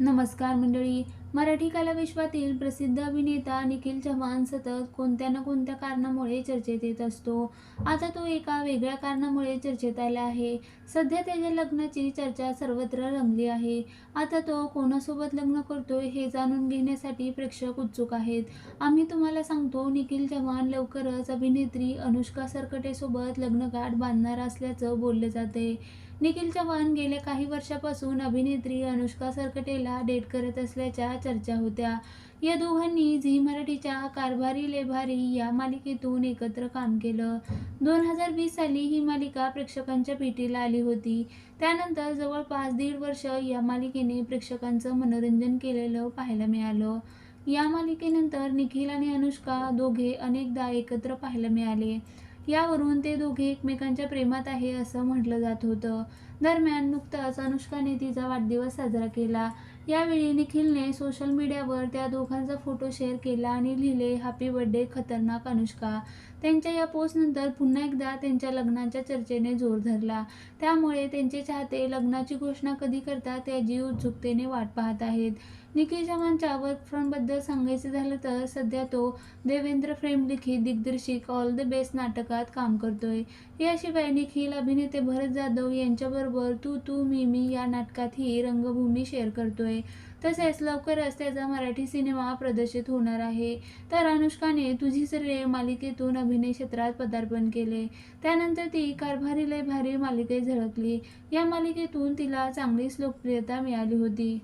नमस्कार मंडळी. मराठी कलाविश्वातील प्रसिद्ध अभिनेता निखिल चव्हाण सतत कोणत्या ना कोणत्या कारणामुळे चर्चेत येत असतो. आता तो एका वेगळ्या कारणामुळे चर्चेत आला आहे. सध्या त्याच्या लग्नाची चर्चा सर्वत्र रंगली आहे. आता तो कोणासोबत लग्न करतोय हे जाणून घेण्यासाठी प्रेक्षक उत्सुक आहेत. आम्ही तुम्हाला सांगतो निखिल चव्हाण लवकरच अभिनेत्री अनुष्का सरकटेसोबत लग्नगाठ बांधणार असल्याचं बोललं जाते निखिल चव्हाण गेल्या काही वर्षापासून अभिनेत्री अनुष्का सरकटेला डेट करत असल्याच्या चर्चा होत्या. या दोघांनी झी मराठीच्या कारभारी लेभारी या मालिकेतून एकत्र काम केलं. दोन हजार वीस साली ही मालिका प्रेक्षकांच्या पेटीला आली होती. त्यानंतर जवळपास दीड वर्ष या मालिकेने प्रेक्षकांचं मनोरंजन केलेलं पाहायला मिळालं. या मालिकेनंतर निखिल आणि अनुष्का दोघे अनेकदा एकत्र पाहायला मिळाले. यावरून ते दोघे एकमेकांच्या प्रेमात आहे असं म्हटलं जात होतं. दरम्यान नुकताच अनुष्काने तिचा वाढदिवस साजरा केला. यावेळी निखिलने सोशल मीडियावर त्या दोघांचा फोटो शेअर केला आणि लिहिले हॅपी बर्थडे खतरनाक अनुष्का. त्यांच्या या पोस्टनंतर पुन्हा एकदा त्यांच्या लग्नाच्या चर्चेने जोर धरला. त्यामुळे त्यांचे चाहते लग्नाची घोषणा कधी करतात याची उत्सुकतेने वाट पाहत आहेत. निखिल चव्हाणच्या वर्क फ्रंटबद्दल सांगायचं झालं तर सध्या तो देवेंद्र फ्रेम लिखित दिग्दर्शिक ऑल द बेस्ट नाटकात काम करतोय. याशिवाय निखिल अभिनेते भरत जाधव यांच्याबरोबर तू तू मी मी या नाटकातही रंगभूमी शेअर करतोय. तसेच लवकरच त्याचा मराठी सिनेमा प्रदर्शित होणार आहे. तर अनुष्काने तुझी रे मालिकेतून अभिनय क्षेत्रात पदार्पण केले. त्यानंतर ती कारभारी लय भारी मालिकेत झळकली. या मालिकेतून तिला चांगलीच लोकप्रियता मिळाली होती.